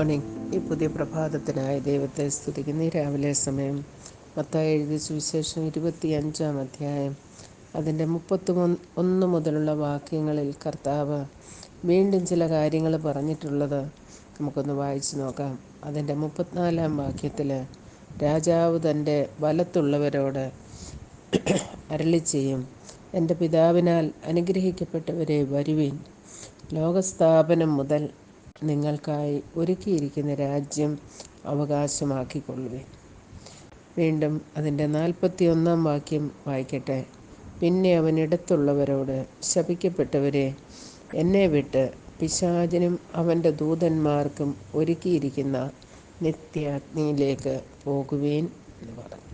Morning ഈ പുതിയ പ്രഭാതത്തിനായി ദൈവത്തെ സ്തുതിക്കുന്ന. രാവിലെ സമയം മത്തായി എഴുതിയ സുവിശേഷം ഇരുപത്തി അഞ്ചാം അധ്യായം. അതിന്റെ മുപ്പത്തി ഒന്ന് മുതലുള്ള വാക്യങ്ങളിൽ കർത്താവ് വീണ്ടും ചില കാര്യങ്ങൾ പറഞ്ഞിട്ടുള്ളത് നമുക്കൊന്ന് വായിച്ചു നോക്കാം. അതിന്റെ മുപ്പത്തിനാലാം വാക്യത്തിൽ രാജാവ് തന്റെ വലത്തുള്ളവരോട് അരളി ചെയ്യും. എന്റെ പിതാവിനാൽ അനുഗ്രഹിക്കപ്പെട്ടവരെ വരുവീൻ. ലോകസ്ഥാപനം മുതൽ നിങ്ങൾക്കായി ഒരുക്കിയിരിക്കുന്ന രാജ്യം അവകാശമാക്കിക്കൊള്ളുവീൻ. വീണ്ടും അതിന്റെ നാൽപ്പത്തി ഒന്നാം വാക്യം വായിക്കട്ടെ. പിന്നെ അവൻ ഇടത്തുള്ളവരോട് ശപിക്കപ്പെട്ടവരെ എന്നെ വിട്ട് പിശാചിനും അവന്റെ ദൂതന്മാർക്കും ഒരുക്കിയിരിക്കുന്ന നിത്യാഗ്നിയിലേക്ക് പോകുവീൻ എന്ന് പറഞ്ഞു.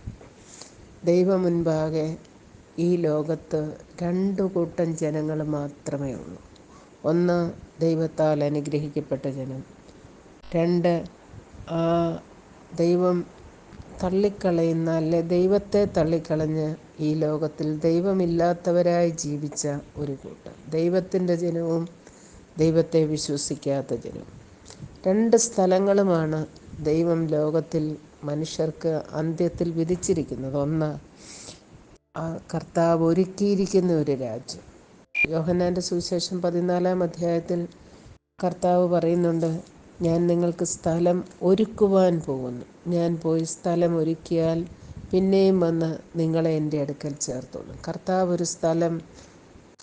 ദൈവം മുൻപാകെ ഈ ലോകത്ത് രണ്ടു കൂട്ടം ജനങ്ങൾ മാത്രമേ ഉള്ളൂ. ഒന്ന് ദൈവത്താൽ അനുഗ്രഹിക്കപ്പെട്ട ജനം. രണ്ട് ആ ദൈവം തള്ളിക്കളയുന്ന അല്ലെ ദൈവത്തെ തള്ളിക്കളഞ്ഞ് ഈ ലോകത്തിൽ ദൈവമില്ലാത്തവരായി ജീവിച്ച ഒരു കൂട്ടം. ദൈവത്തിന്റെ ജനവും ദൈവത്തെ വിശ്വസിക്കാത്ത ജനവും രണ്ട് സ്ഥലങ്ങളുമാണ് ദൈവം ലോകത്തിൽ മനുഷ്യർക്ക് അന്ത്യത്തിൽ വിധിച്ചിരിക്കുന്നത്. ഒന്ന് കർത്താവ് ഒരുക്കിയിരിക്കുന്ന ഒരു രാജ്യം. യോഹന്നാന്റെ സുവിശേഷം പതിനാലാം അധ്യായത്തിൽ കർത്താവ് പറയുന്നുണ്ട് ഞാൻ നിങ്ങൾക്ക് സ്ഥലം ഒരുക്കുവാൻ പോകുന്നു. ഞാൻ പോയി സ്ഥലം ഒരുക്കിയാൽ പിന്നെയും വന്ന് നിങ്ങളെ എന്റെ അടുക്കൽ ചേർത്തോളൂ. കർത്താവ് ഒരു സ്ഥലം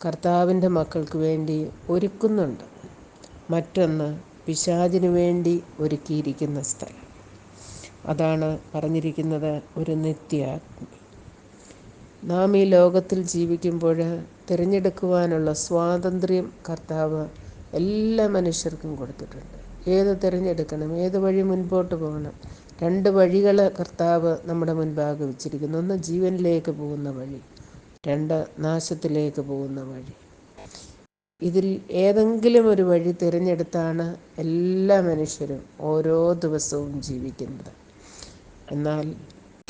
കർത്താവിന്റെ മക്കൾക്ക് വേണ്ടി ഒരുക്കുന്നുണ്ട്. മറ്റൊന്ന് പിശാചിനു വേണ്ടി ഒരുക്കിയിരിക്കുന്ന സ്ഥലം. അതാണ് പറഞ്ഞിരിക്കുന്നത് ഒരു നിത്യാഗ്നി നാം ഈ ലോകത്തിൽ ജീവിക്കുമ്പോൾ തിരഞ്ഞെടുക്കുവാനുള്ള സ്വാതന്ത്ര്യം കർത്താവ് എല്ലാ മനുഷ്യർക്കും കൊടുത്തിട്ടുണ്ട്. ഏത് തിരഞ്ഞെടുക്കണം ഏത് വഴി മുൻപോട്ട് പോകണം രണ്ട് വഴികൾ കർത്താവ് നമ്മുടെ മുൻപാകെ വെച്ചിരിക്കുന്നു. ഒന്ന് ജീവനിലേക്ക് പോകുന്ന വഴി രണ്ട് നാശത്തിലേക്ക് പോകുന്ന വഴി. ഇതിൽ ഏതെങ്കിലും ഒരു വഴി തിരഞ്ഞെടുത്താണ് എല്ലാ മനുഷ്യരും ഓരോ ദിവസവും ജീവിക്കുന്നത്. എന്നാൽ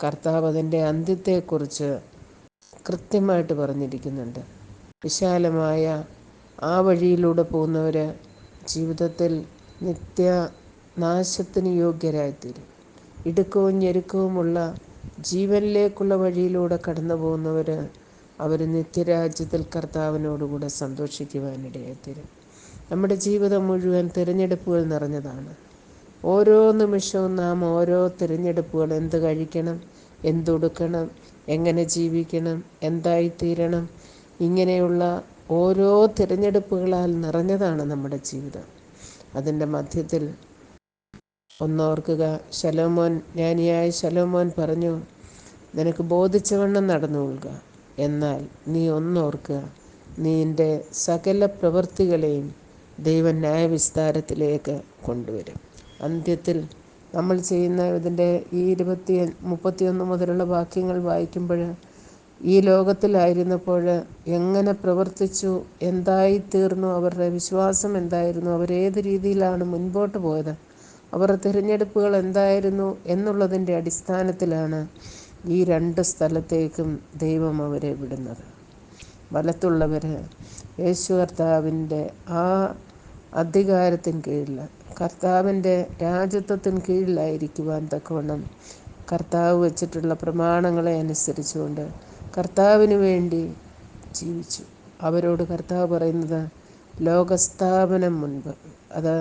കർത്താവ് അതിന്റെ അന്ത്യത്തെക്കുറിച്ച് കൃത്യമായിട്ട് പറഞ്ഞിരിക്കുന്നുണ്ട്. വിശാലമായ ആ വഴിയിലൂടെ പോകുന്നവർ ജീവിതത്തിൽ നിത്യ നാശത്തിന് യോഗ്യരായിത്തീരും. ഇടുക്കവും ഞെരുക്കവുമുള്ള ജീവനിലേക്കുള്ള വഴിയിലൂടെ കടന്നു പോകുന്നവർ അവർ നിത്യരാജ്യത്തിൽ കർത്താവിനോടുകൂടെ സന്തോഷിക്കുവാനിടയായിത്തീരും. നമ്മുടെ ജീവിതം മുഴുവൻ തിരഞ്ഞെടുപ്പുകൾ നിറഞ്ഞതാണ്. ഓരോ നിമിഷവും നാം ഓരോ തിരഞ്ഞെടുപ്പുകൾ എന്ത് കഴിക്കണം എന്തുടുക്കണം എങ്ങനെ ജീവിക്കണം എന്തായിത്തീരണം ഇങ്ങനെയുള്ള ഓരോ തിരഞ്ഞെടുപ്പുകളാൽ നിറഞ്ഞതാണ് നമ്മുടെ ജീവിതം. അതിന്റെ മധ്യത്തിൽ ഒന്നോർക്കുക ശലോമോൻ ജ്ഞാനിയായ ശലോമോൻ പറഞ്ഞു നിനക്ക് ബോധിച്ചവണ്ണം നടന്നുകൊള്ളുക എന്നാൽ നീ ഒന്നോർക്കുക നിന്റെ സകല പ്രവൃത്തികളെയും ദൈവ ന്യായവിസ്താരത്തിലേക്ക് കൊണ്ടുവരും. അന്ത്യത്തിൽ നമ്മൾ ചെയ്യുന്ന ഇതിന്റെ ഈ ഇരുപത്തി മുപ്പത്തിയൊന്ന് മുതലുള്ള വാക്യങ്ങൾ വായിക്കുമ്പോൾ ഈ ലോകത്തിലായിരുന്നപ്പോൾ എങ്ങനെ പ്രവർത്തിച്ചു? എന്തായി തീർന്നു? അവരുടെ വിശ്വാസം എന്തായിരുന്നു? അവരേത് രീതിയിലാണ് മുൻപോട്ട് പോയത്? അവരുടെ തിരഞ്ഞെടുപ്പുകൾ എന്തായിരുന്നു എന്നുള്ളതിന്റെ അടിസ്ഥാനത്തിലാണ് ഈ രണ്ട് സ്ഥലത്തേക്കും ദൈവം അവരെ വിടുന്നത്. വലത്തുള്ളവർ യേശു കർത്താവിന്റെ ആ അധികാരത്തിന് കീഴിൽ കർത്താവിന്റെ രാജ്യത്വത്തിന് കീഴിലായിരിക്കുവാൻ തക്കവണ്ണം കർത്താവ് വെച്ചിട്ടുള്ള പ്രമാണങ്ങളെ അനുസരിച്ചുകൊണ്ട് കർത്താവിന് വേണ്ടി ജീവിച്ചു. അവരോട് കർത്താവ് പറയുന്നത് ലോകസ്ഥാപനം മുൻപ്. അത്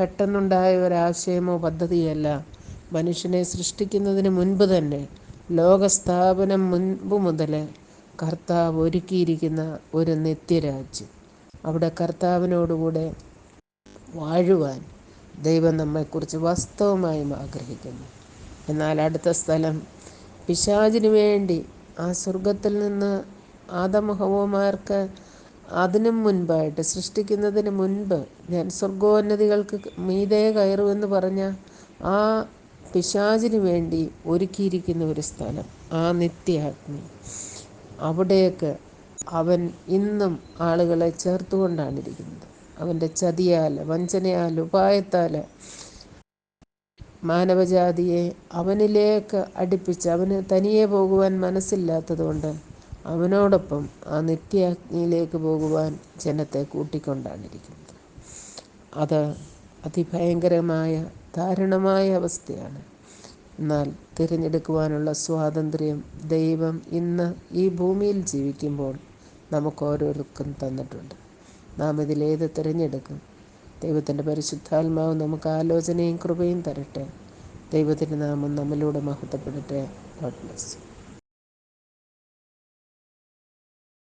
പെട്ടെന്നുണ്ടായ ഒരാശയമോ പദ്ധതിയല്ല. മനുഷ്യനെ സൃഷ്ടിക്കുന്നതിന് മുൻപ് തന്നെ ലോകസ്ഥാപനം മുൻപ് മുതൽ കർത്താവ് ഒരുക്കിയിരിക്കുന്ന ഒരു നിത്യരാജ്യം. അവിടെ കർത്താവിനോടുകൂടെ വാഴുവാൻ ദൈവം നമ്മെക്കുറിച്ച് വാസ്തവമായും ആഗ്രഹിക്കുന്നു. എന്നാൽ അടുത്ത സ്ഥലം പിശാചിന് വേണ്ടി ആ സ്വർഗത്തിൽ നിന്ന് ആദമഹവമാർക്ക് അതിനും മുൻപായിട്ട് സൃഷ്ടിക്കുന്നതിന് മുൻപ് ഞാൻ സ്വർഗോന്നതികൾക്ക് മീതേ കയറുമെന്ന് പറഞ്ഞ ആ പിശാചിന് വേണ്ടി ഒരുക്കിയിരിക്കുന്ന ഒരു സ്ഥലം ആ നിത്യാഗ്നി. അവിടേക്ക് അവൻ ഇന്നും ആളുകളെ ചേർത്തുകൊണ്ടാണ് ഇരിക്കുന്നത്. അവന്റെ ചതിയാൽ വഞ്ചനയാൽ ഉപായത്താൽ മാനവജാതിയെ അവനിലേക്ക് അടുപ്പിച്ച് അവന് തനിയെ പോകുവാൻ മനസ്സില്ലാത്തതുകൊണ്ട് അവനോടൊപ്പം ആ നിത്യാഗ്നിയിലേക്ക് പോകുവാൻ ജനത്തെ കൂട്ടിക്കൊണ്ടാണ് ഇരിക്കുന്നത് അത് അതിഭയങ്കരമായ ദാരുണമായ അവസ്ഥയാണ്. എന്നാൽ തിരഞ്ഞെടുക്കുവാനുള്ള സ്വാതന്ത്ര്യം ദൈവം ഇന്ന് ഈ ഭൂമിയിൽ ജീവിക്കുമ്പോൾ നമുക്ക് ഓരോരുത്തർക്കും തന്നിട്ടുണ്ട്. നാം ഇതിലേത് തിരഞ്ഞെടുക്കും? ദൈവത്തിന്റെ പരിശുദ്ധാത്മാവ് നമുക്ക് ആലോചനയും കൃപയും തരട്ടെ. ദൈവത്തിന്റെ നാമം നമ്മിലൂടെ മഹത്വപ്പെടട്ടെ. God bless